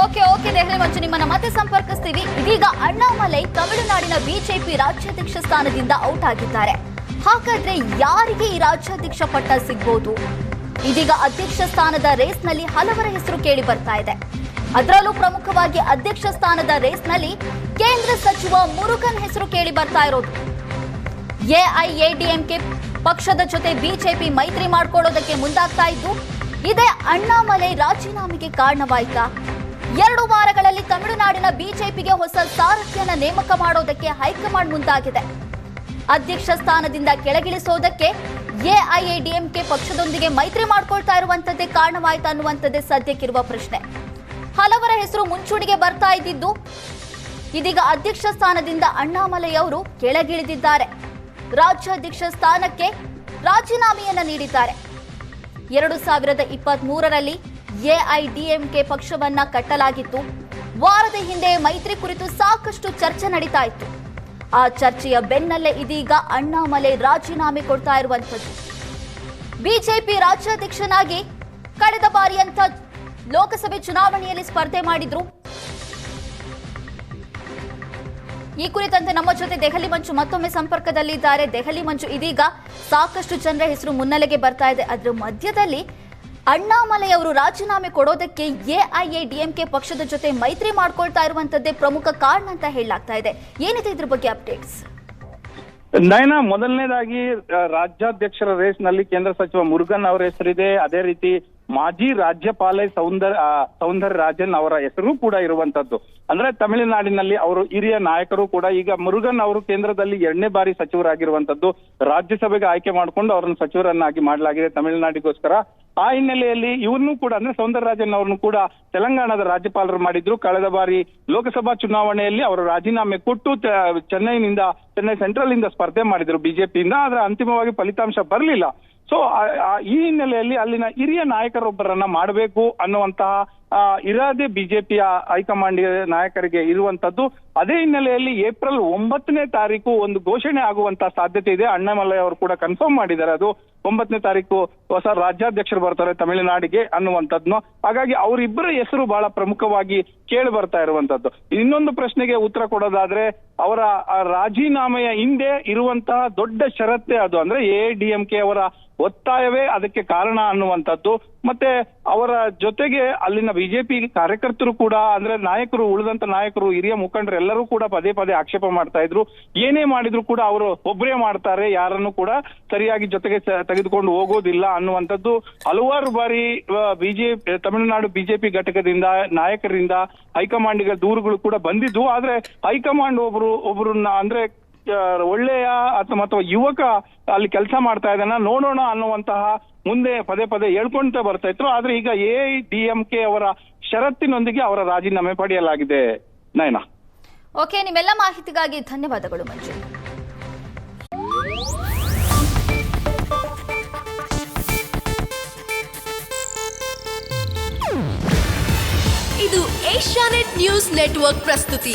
Okay okay Delhi ಮಂಜು, ನಿಮ್ಮನ್ನ ಮತ್ತೆ ಸಂಪರ್ಕಿಸ್ತೀವಿ. ಇದೀಗ ಅಣ್ಣಾಮಲೈ ತಮಿಳುನಾಡಿನ ಬಿಜೆಪಿ ರಾಜ್ಯಾಧ್ಯಕ್ಷ ಸ್ಥಾನದಿಂದ ಔಟ್ ಆಗಿದ್ದಾರೆ. ಹಾಗಾದ್ರೆ ಯಾರಿಗೆ ಈ ರಾಜ್ಯಾಧ್ಯಕ್ಷ ಪಟ್ಟ ಸಿಗ್ಬೋದು? ಇದೀಗ ಅಧ್ಯಕ್ಷ ಸ್ಥಾನದ ರೇಸ್ನಲ್ಲಿ ಹಲವರ ಹೆಸರು ಕೇಳಿ ಬರ್ತಾ ಇದೆ. ಅದರಲ್ಲೂ ಪ್ರಮುಖವಾಗಿ ಅಧ್ಯಕ್ಷ ಸ್ಥಾನದ ರೇಸ್ನಲ್ಲಿ ಕೇಂದ್ರ ಸಚಿವ ಮುರುಗನ್ ಹೆಸರು ಕೇಳಿ ಬರ್ತಾ ಇರೋದು. ಎಐಎಡಿಎಂಕೆ ಪಕ್ಷದ ಜೊತೆ ಬಿಜೆಪಿ ಮೈತ್ರಿ ಮಾಡ್ಕೊಳ್ಳೋದಕ್ಕೆ ಮುಂದಾಗ್ತಾ ಇದ್ದು ಇದೇ ಅಣ್ಣಾಮಲೈ ರಾಜೀನಾಮೆಗೆ ಕಾರಣವಾಯ್ತಾ? ಎರಡು ವಾರಗಳಲ್ಲಿ ತಮಿಳುನಾಡಿನ ಬಿಜೆಪಿಗೆ ಹೊಸ ಸಾರಥ್ಯನ ನೇಮಕ ಮಾಡೋದಕ್ಕೆ ಹೈಕಮಾಂಡ್ ಮುಂದಾಗಿದೆ. ಅಧ್ಯಕ್ಷ ಸ್ಥಾನದಿಂದ ಕೆಳಗಿಳಿಸೋದಕ್ಕೆ ಎಐಎಡಿಎಂಕೆ ಪಕ್ಷದೊಂದಿಗೆ ಮೈತ್ರಿ ಮಾಡ್ಕೊಳ್ತಾ ಇರುವಂತದ್ದೇ ಕಾರಣವಾಯ್ತಾ ಅನ್ನುವಂಥದ್ದೇ ಸದ್ಯಕ್ಕಿರುವ ಪ್ರಶ್ನೆ. ಹಲವರ ಹೆಸರು ಮುಂಚೂಣಿಗೆ ಬರ್ತಾ ಇದ್ದಿದ್ದು, ಇದೀಗ ಅಧ್ಯಕ್ಷ ಸ್ಥಾನದಿಂದ ಅಣ್ಣಾಮಲೈ ಅವರು ಕೆಳಗಿಳಿದಿದ್ದಾರೆ. ರಾಜ್ಯಾಧ್ಯಕ್ಷ ಸ್ಥಾನಕ್ಕೆ ರಾಜೀನಾಮೆಯನ್ನ ನೀಡಿದ್ದಾರೆ. ಎರಡು ಸಾವಿರದ ಇಪ್ಪತ್ತ್ ಮೂರರಲ್ಲಿ ಎಐಡಿಎಂಕೆ ಪಕ್ಷವನ್ನ ಕಟ್ಟಲಾಗಿತ್ತು. ವಾರದ ಹಿಂದೆ ಮೈತ್ರಿ ಕುರಿತು ಸಾಕಷ್ಟು ಚರ್ಚೆ ನಡೀತಾ ಇತ್ತು. ಆ ಚರ್ಚೆಯ ಬೆನ್ನಲ್ಲೇ ಇದೀಗ ಅಣ್ಣಾಮಲೆ ರಾಜೀನಾಮೆ ಕೊಡ್ತಾ ಇರುವಂಥದ್ದು. ಬಿಜೆಪಿ ರಾಜ್ಯಾಧ್ಯಕ್ಷನಾಗಿ ಕಳೆದ ಬಾರಿಯಂತ ಲೋಕಸಭೆ ಚುನಾವಣೆಯಲ್ಲಿ ಸ್ಪರ್ಧೆ ಮಾಡಿದ್ರು. ಈ ಕುರಿತಂತೆ ನಮ್ಮ ಜೊತೆ ದೆಹಲಿ ಮಂಜು ಮತ್ತೊಮ್ಮೆ ಸಂಪರ್ಕದಲ್ಲಿದ್ದಾರೆ. ದೆಹಲಿ ಮಂಜು ಇದೀಗ ಸಾಕಷ್ಟು ಜನರ ಹೆಸರು ಮುನ್ನೆಲೆಗೆ ಬರ್ತಾ ಇದೆ. ಅದರ ಮಧ್ಯದಲ್ಲಿ ಅಣ್ಣಾಮಲೈ ಅವರು ರಾಜೀನಾಮೆ ಕೊಡೋದಕ್ಕೆ ಎಐಎಡಿಎಂಕೆ ಪಕ್ಷದ ಜೊತೆ ಮೈತ್ರಿ ಮಾಡ್ಕೊಳ್ತಾ ಇರುವಂತದ್ದೇ ಪ್ರಮುಖ ಕಾರಣ ಅಂತ ಹೇಳಲಾಗ್ತಾ ಇದೆ. ಏನಿದೆ ಇದ್ರ ಬಗ್ಗೆ ಅಪ್ಡೇಟ್ಸ್? ನಯನ, ಮೊದಲನೇದಾಗಿ ರಾಜ್ಯಾಧ್ಯಕ್ಷರ ರೇಸ್ನಲ್ಲಿ ಕೇಂದ್ರ ಸಚಿವ ಮುರುಗನ್ ಅವರ ಹೆಸರಿದೆ. ಅದೇ ರೀತಿ ಮಾಜಿ ರಾಜ್ಯಪಾಲೆ ಸೌಂದರ್ ಸೌಂದರ್ ರಾಜನ್ ಅವರ ಹೆಸರು ಕೂಡ ಇರುವಂತದ್ದು ಅಂದ್ರೆ ತಮಿಳುನಾಡಿನಲ್ಲಿ ಅವರು ಹಿರಿಯ ನಾಯಕರು ಕೂಡ ಈಗ ಮುರುಗನ್ ಅವರು ಕೇಂದ್ರದಲ್ಲಿ ಎರಡನೇ ಬಾರಿ ಸಚಿವರಾಗಿರುವಂತದ್ದು ರಾಜ್ಯಸಭೆಗೆ ಆಯ್ಕೆ ಮಾಡಿಕೊಂಡು ಅವರನ್ನು ಸಚಿವರನ್ನಾಗಿ ಮಾಡಲಾಗಿದೆ ತಮಿಳುನಾಡಿಗೋಸ್ಕರ. ಆ ಹಿನ್ನೆಲೆಯಲ್ಲಿ ಇವ್ರನ್ನೂ ಕೂಡ ಅಂದ್ರೆ ಸೌಂದರರಾಜನ್ ಅವರನ್ನು ಕೂಡ ತೆಲಂಗಾಣದ ರಾಜ್ಯಪಾಲರು ಮಾಡಿದ್ರು. ಕಳೆದ ಬಾರಿ ಲೋಕಸಭಾ ಚುನಾವಣೆಯಲ್ಲಿ ಅವರು ರಾಜೀನಾಮೆ ಕೊಟ್ಟು ಚೆನ್ನೈನಿಂದ, ಚೆನ್ನೈ ಸೆಂಟ್ರಲ್ ಇಂದ ಸ್ಪರ್ಧೆ ಮಾಡಿದ್ರು ಬಿಜೆಪಿಯಿಂದ. ಆದ್ರೆ ಅಂತಿಮವಾಗಿ ಫಲಿತಾಂಶ ಬರಲಿಲ್ಲ. ಸೊ ಈ ಹಿನ್ನೆಲೆಯಲ್ಲಿ ಅಲ್ಲಿನ ಹಿರಿಯ ನಾಯಕರೊಬ್ಬರನ್ನ ಮಾಡಬೇಕು ಅನ್ನುವಂತಹ ಇರಾದೆ ಬಿಜೆಪಿಯ ಹೈಕಮಾಂಡ್ ನಾಯಕರಿಗೆ ಇರುವಂತದ್ದು ಅದೇ ಹಿನ್ನೆಲೆಯಲ್ಲಿ ಏಪ್ರಿಲ್ ಒಂಬತ್ತನೇ ತಾರೀಕು ಒಂದು ಘೋಷಣೆ ಆಗುವಂತ ಸಾಧ್ಯತೆ ಇದೆ. ಅಣ್ಣಾಮಲೈ ಅವರು ಕೂಡ ಕನ್ಫರ್ಮ್ ಮಾಡಿದ್ದಾರೆ. ಅದು ಒಂಬತ್ತನೇ ತಾರೀಕು ಹೊಸ ರಾಜ್ಯಾಧ್ಯಕ್ಷರು ಬರ್ತಾರೆ ತಮಿಳುನಾಡಿಗೆ ಅನ್ನುವಂಥದ್ನು. ಹಾಗಾಗಿ ಅವರಿಬ್ಬರ ಹೆಸರು ಬಹಳ ಪ್ರಮುಖವಾಗಿ ಕೇಳಿ ಬರ್ತಾ ಇರುವಂತದ್ದು ಇನ್ನೊಂದು ಪ್ರಶ್ನೆಗೆ ಉತ್ತರ ಕೊಡೋದಾದ್ರೆ, ಅವರ ರಾಜೀನಾಮೆಯ ಹಿಂದೆ ಇರುವಂತಹ ದೊಡ್ಡ ಷರತ್ತೆ ಅದು. ಅಂದ್ರೆ ಎ ಡಿ ಅವರ ಒತ್ತಾಯವೇ ಅದಕ್ಕೆ ಕಾರಣ ಅನ್ನುವಂಥದ್ದು. ಮತ್ತೆ ಅವರ ಜೊತೆಗೆ ಅಲ್ಲಿನ ಬಿಜೆಪಿ ಕಾರ್ಯಕರ್ತರು ಕೂಡ, ಅಂದ್ರೆ ನಾಯಕರು, ಉಳಿದಂತ ನಾಯಕರು, ಹಿರಿಯ ಮುಖಂಡರು ಎಲ್ಲರೂ ಕೂಡ ಪದೇ ಪದೇ ಆಕ್ಷೇಪ ಮಾಡ್ತಾ ಇದ್ರು. ಏನೇ ಮಾಡಿದ್ರು ಕೂಡ ಅವರು ಒಬ್ಬರೇ ಮಾಡ್ತಾರೆ, ಯಾರನ್ನು ಕೂಡ ಸರಿಯಾಗಿ ಜೊತೆಗೆ ತೆಗೆದುಕೊಂಡು ಹೋಗೋದಿಲ್ಲ ಅನ್ನುವಂಥದ್ದು ಹಲವಾರು ಬಾರಿ ಬಿಜೆಪಿ ತಮಿಳುನಾಡು ಬಿಜೆಪಿ ಘಟಕದಿಂದ, ನಾಯಕರಿಂದ, ಹೈಕಮಾಂಡ್ಗೆ ದೂರುಗಳು ಕೂಡ ಬಂದಿದ್ವು. ಆದ್ರೆ ಹೈಕಮಾಂಡ್ ಒಬ್ರು, ಒಬ್ರನ್ನ, ಅಂದ್ರೆ ಒಳ್ಳೆಯ ಅಥವಾ ಅಥವಾ ಯುವಕ ಅಲ್ಲಿ ಕೆಲಸ ಮಾಡ್ತಾ ಇದ್ದಾನ ನೋಡೋಣ ಅನ್ನುವಂತಹ ಮುಂದೆ ಪದೇ ಪದೇ ಹೇಳ್ಕೊಂತ ಬರ್ತಾ ಇದ್ರು. ಆದ್ರೆ ಈಗ ಎ ಡಿ ಎಂ ಕೆ ಅವರ ಷರತ್ತಿನೊಂದಿಗೆ ಅವರ ರಾಜೀನಾಮೆ ಪಡೆಯಲಾಗಿದೆ. ನಯನ. ಓಕೆ ನಿಮ್ಮೆಲ್ಲ ಮಾಹಿತಿಗಾಗಿ ಧನ್ಯವಾದಗಳು ಮಂಜು. ಇದು ಏಷ್ಯಾನೆಟ್ ನ್ಯೂಸ್ ನೆಟ್ವರ್ಕ್ ಪ್ರಸ್ತುತಿ.